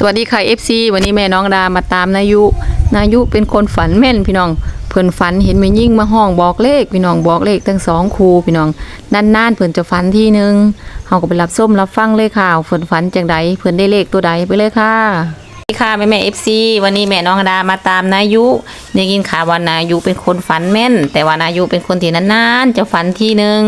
สวัสดีค่ะ FC วันนี้แม่น้องดามาตามนายุ นายุเป็นคนฝันแม่นพี่น้อง เพิ่นฝันเห็นแม่ยิ่งมาห้องบอกเลขพี่น้องบอกเลขทั้งสองคูพี่น้องนานๆเพิ่นจะฝันทีนึงเฮาก็ไปรับส้มรับฟังเลยค่ะเพิ่นฝันจังใดเพิ่นได้เลขตัวใดไปเลยค่ะสวัสดีค่ะแม่แม่ FC วันนี้แม่น้องดามาตามนายุได้ยินข่าวว่านายุเป็นคนฝันแม่น แต่ว่านายุเป็นคนที่นานๆจะฝันทีนึง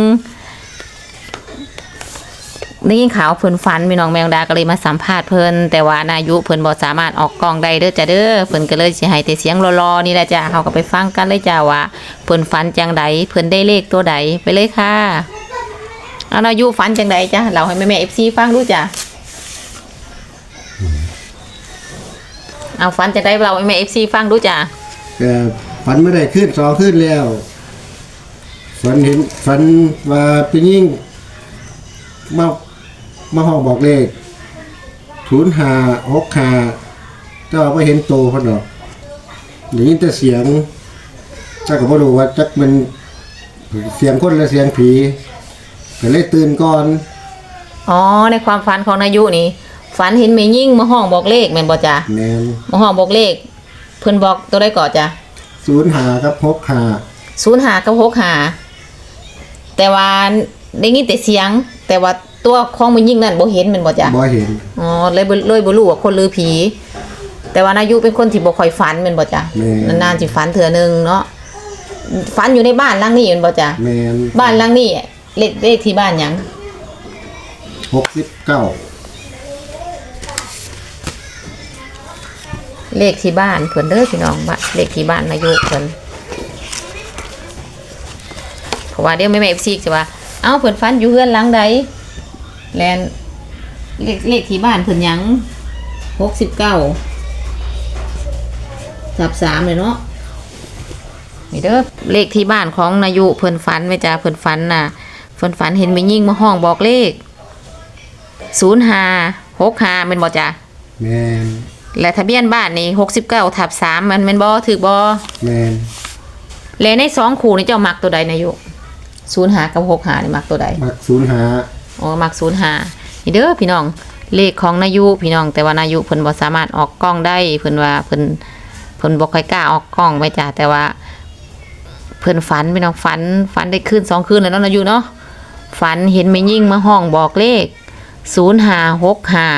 ได้ยินข่าวเพิ่นฝันพี่น้องแมงดาก็เลยมาสัมภาษณ์เพิ่นแต่ว่านายุเพิ่นบ่สามารถออกกองได้เด้อจ้ะเด้อเพิ่นก็เลยสิให้แต่เสียงรอๆนี่แหละจ้ะเฮาก็ไปฟังกันเลยจ้ะว่าเพิ่นฝันจังใดเพิ่นได้เลขตัวใดไปเลยค่ะเอานายุฝันจังใดจ้ะเล่าให้แม่ๆ FC ฟังดูจ้ะเอาฝันจังใดเราให้แม่ FC ฟังดูจ้ะฝันไม่ได้ขึ้นสองขึ้นแล้วฝันเห็นฝันว่าเป็นยิ่งมา มาห้องบอกเลขศูนย์หาหกหาแต่ว่าไม่เห็นโตเพันดอกอย่างนี้แต่เสียงจักก็บ่รู้ว่าจักมันเสียงคนและเสียงผีก็เลยตื่นก่อน อ๋อในความฝันของนายุนี่ฝันเห็นแม่ยิ่งมาห้องบอกเลขแม่นบ่จ้ะแนนมาห้องบอกเลข เพิ่นบอกตัวใดก่อนจ้ะศูนย์หากับหกหาศูนย์หากับหกหาแต่ว่าได้ยินแต่เสียงแต่ว่า ตัวของมันยิ่งนั่นบ่เห็นแมันบ่จ้ะบ่เห็นอ๋อเลยบ่เลยบ่รู้ว่าคนหรือผี แต่ว่านายุเป็นคนที่บ่ค่อยฝันแม่นบ่จ้ะแม่นนานๆสิฝันเทื่อนึงเนาะฝันอยู่ในบ้านหลังนี้แม่นบ่จ้ะแมนบ้านหลังนี้เลขเลขที่บ้านหยังหกสิบเก้าเลขที่บ้านเพิ่นเด้อพี่น้องบ้านเลขที่บ้านนายุเพิ่นเพราะว่าเดี๋ยวแม่ๆ FC จะว่าเอ้าเพิ่นฝันอยู่เฮือนหลังใด แลนเลขเลขที่บ้านเพิ่นหยัง69ทับ3เลยเนาะนี่เด้อเลขที่บ้านของนายุเพิ่นฝันไหมจ้าเพิ่นฝันน่ะเพิ่นฝันเห็นแม่ยิ่งมาห้องบอกเลข0565เป็นบ่จ้าแมนและทะเบียนบ้านนี่หกสิบเก้าทับสามมันแมันบอถือบอแมนและในสองคู่นี่เจ้ามักตัวใดนายุศูนย์หากับหกหานี่มักตัวใดมักศูนย์หา อ๋อมักศูนย์หานี่เด้อพี่น้องเลขของนายุพี่น้องแต่ว่านายุเพิ่นบ่สามารถออกกล้องได้เพิ่นว่าเพิ่นเพิ่นบ่ค่อยกล้าออกกล้องไว้จ้ะแต่ว่า เพิ่นฝันพี่น้องฝันฝันได้คืนสองคืนแล้วเนาะนายุเนาะฝันเห็นแม่ยิ่งมาห้องบอกเลขศูนย์หาหกหา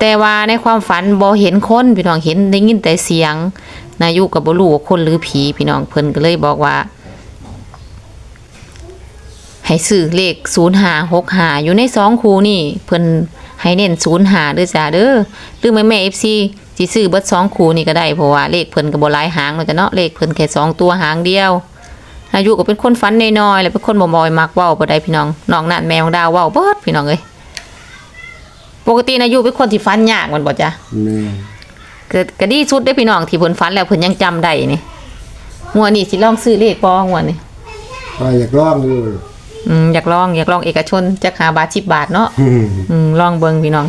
แต่ว่าในความฝันบ่เห็นคนพี่น้องเห็นได้ยินแต่เสียง นายุกับบ่รู้ว่าคนหรือผีพี่น้องเพิ่นก็เลยบอกว่า ให้ซื้อเลข0565อยู่ในสองคู่นี่ เพิ่นให้เน้น05เด้อจ้าเด้อหรือแม่แม่ FC สิซื้อเบิดสองคู่นี่ก็ได้เพราะว่าเลขเพิ่นก็บ่หลายหางเนาะจ้ะเนาะเลขเพิ่นแค่สองตัวหางเดียว อายุก็เป็นคนฝันน้อยๆแล้วเป็นคนบ่บ่อยมักเว้าบ่ได้พี่น้องนอกนั้นแมวดาวเว้าเบิดพี่น้องเอ้ยปกติอายุเป็นคนที่ฝันยากแมันบ่จ้ะแมนก็ก็ดีสุดได้อพี่น้องที่เพิ่นฝันแล้วเพิ่นยังจำได้นี่งวดนี้สิลองซื้อเลขบ่งวดนี้ก็อยากร้องอยู่ อืมอยากลองอยากลองเอกชนจักหาบาท10บาทเนาะอืมอืมลองเบิ่งพี่น้อง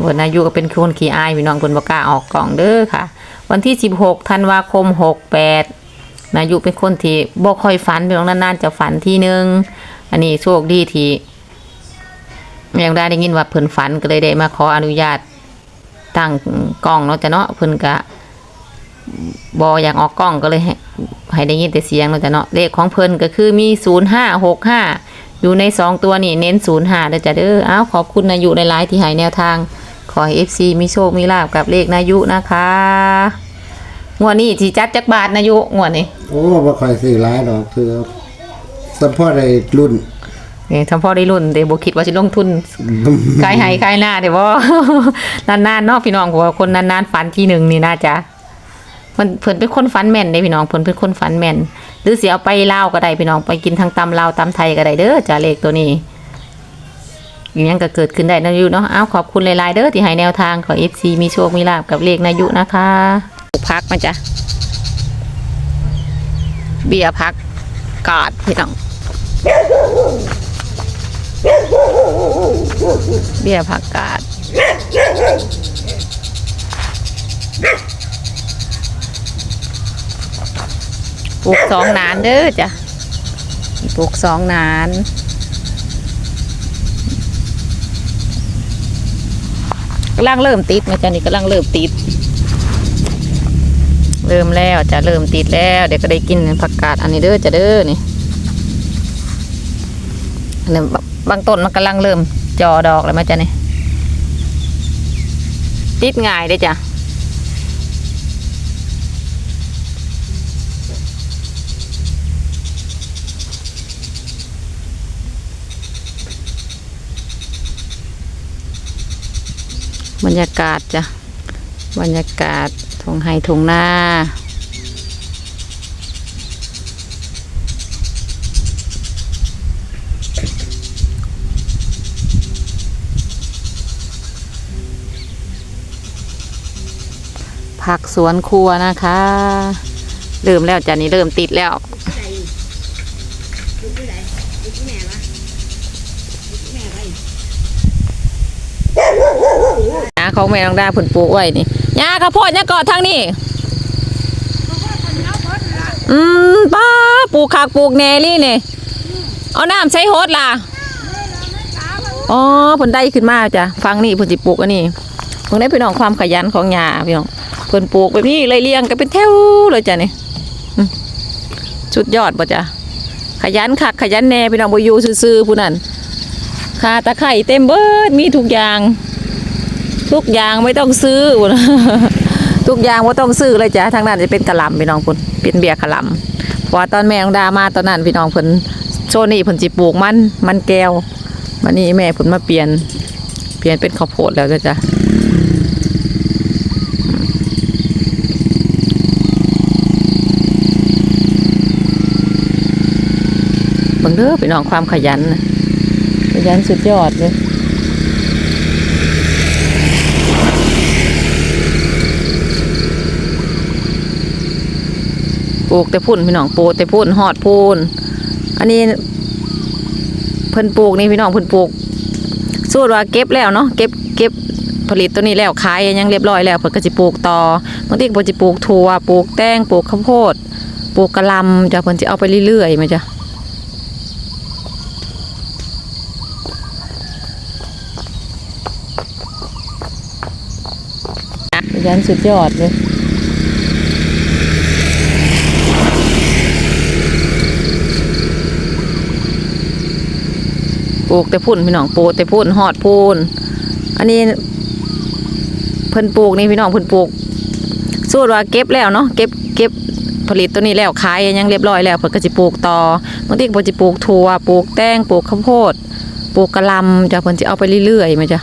เพิ่นอายุก็เป็นคนขี้อายพี่น้องเพิ่นบ่กล้าออกกล่องเด้อค่ะ วันที่16ธันวาคม68นายุเป็นคนที่บ่ค่อยฝันพี่น้องนานๆจะฝันทีนึง อันนี้โชคดีที่ยังได้ได้ยินว่าเพิ่นฝันก็เลยได้มาขออนุญาตตั้งกล้องเนาะจ้ะเนาะเพิ่นก็ บ่อยากออกกล้องก็เลยให้ให้ได้ยินแต่เสียงเนาะจ้ะเนาะเลขของเพิ่นก็คือมี0565อยู่ในสองตัวนี่เน้น05เด้อจ้ะเด้ออ้าวขอบคุณนายุในไลน์ที่ให้แนวทาง ขอให้ FC มีโชคมีลาบกับเลขนายุนะคะงวดนี้สิจัดจักบาทนายุงวดนี้โอ้บ่ค่อยสิหลายดอกคือสัมพอได้รุ่นนี่ทำพ่อได้รุ่นเดี๋ยวบคิดว่าจะลงทุนขายไห้ขายหน้าเดี๋ยวบ่นานๆเนาะพี่น้องเพราะว่าคนนานๆฝันทีหนึ่งนี่น่าจะ มันเพิ่นเป็นคนฝันแม่นเด้พี่น้องเพิ่นเป็นคนฝันแม่น หรือเสิเอาไปลาวก็ได้พี่น้องไปกินทางตำลาวตำไทยก็ได้เด้อจ้าเลขตัวนี้อย่างนี้ก็เกิดขึ้นได้นายุเนาะอ้าวขอบคุณหลายๆเด้อที่ให้แนวทางขอ FC มีโชคมีลาบกับเลขนายุนะคะพักมาจ้ะเบียร์พักกาดพี่น้อง เบี้ยผักกาด ปลูกสองนานเด้อจ้ะปลูกสองนานกำลังเริ่มติดมาจ้ะนี่กำลังเริ่มติด เริ่มแล้วจะเริ่มติดแล้ว เดี๋ยวก็ได้กินผักกาดอันนี้เด้อจะเด้อนี่อันนี้บางต้นมันกำลังเริ่มจอดอกแล้วมาจ้ะนี่ติดง่ายเด้อจ้ะ รรยากาศจ้ะบรรยากาศทงไฮทงหน้าผักสวนครัวนะคะเริ่มแล้วจ้ะนี่เริ่มติดแล้ว ยาของแม่น้องดาผลปลูกไว้นี่ยาข้าวโพดยากอดทางนี้อืมป้าปลูกขากปลูกแหนลี่นี่เอาน้ำใช้โฮดล่ะอ๋อผลได้ขึ้นมาจ้ะฟังนี่ผลจิปลูกอันนี้เพิ่งได้พี่น้องความขยันของยาพี่น้องเพิ่นปลูกแบบนี้เลยเรียงกันเป็นแถวเลยจ้ะนี่อืมสุดยอดป่ะจ้ะขยันคักขยันแน่พี่น้องบอยู่ซื่อๆผู้นั้นคาตะไคร่เต็มเบิดมีทุกอย่าง ทุกอย่างไม่ต้องซื้อ ทุกอย่างไม่ต้องซื้อเลยจ้ะทางนั้นจะเป็นกะหล่ำพี่น้องพุ่นเป็นเบียร์กะหล่ำพราะว่าตอนแม่ของดามาตอนนั้นพี่น้องเพิ่นโซนี่เพิ่นสิปลูกมันมันแก้ววันนี้แม่เพิ่นมาเปลี่ยน เปลี่ยนเป็นข้าวโพดแล้วจ้ะจ้ะเบิ่งเด้อพี่น้องความขยันขยันสุดยอดเลย ปลูกแต่พุ่นพี่น้องปลูกแต่พุ่นหอดพุ่นอันนี้เพิ่นปลูกนี่พี่น้องเพิ่นปลูกสู้ว่าเก็บแล้วเนาะเก็บเก็บผลิตตัวนี้แล้วขายยังเรียบร้อยแล้วเพิ่นก็สิปลูกต่อบางทีเพิ่นสิปลูกถั่วปลูกแตงปลูกข้าวโพดปลูกกะลำจ้ะเพิ่นสิเอาไปเรื่อยๆมาจ้ะยันสุดยอดเลย ปลูกแต่พุ่นพี่น้องปลูกแต่พุ่นหอดพุ่นอันนี้เพิ่นปลูกนี่พี่น้องเพิ่นปลูกสู้ว่าเก็บแล้วเนาะเก็บเก็บผลิตตัวนี้แล้วขายยังเรียบร้อยแล้วเพิ่นก็สิปลูกต่อบางทีเพิ่นสิปลูกถั่วปลูกแตงปลูกข้าวโพดปลูกกะลำจ้ะเพิ่นสิเอาไปเรื่อยๆมาจ้ะ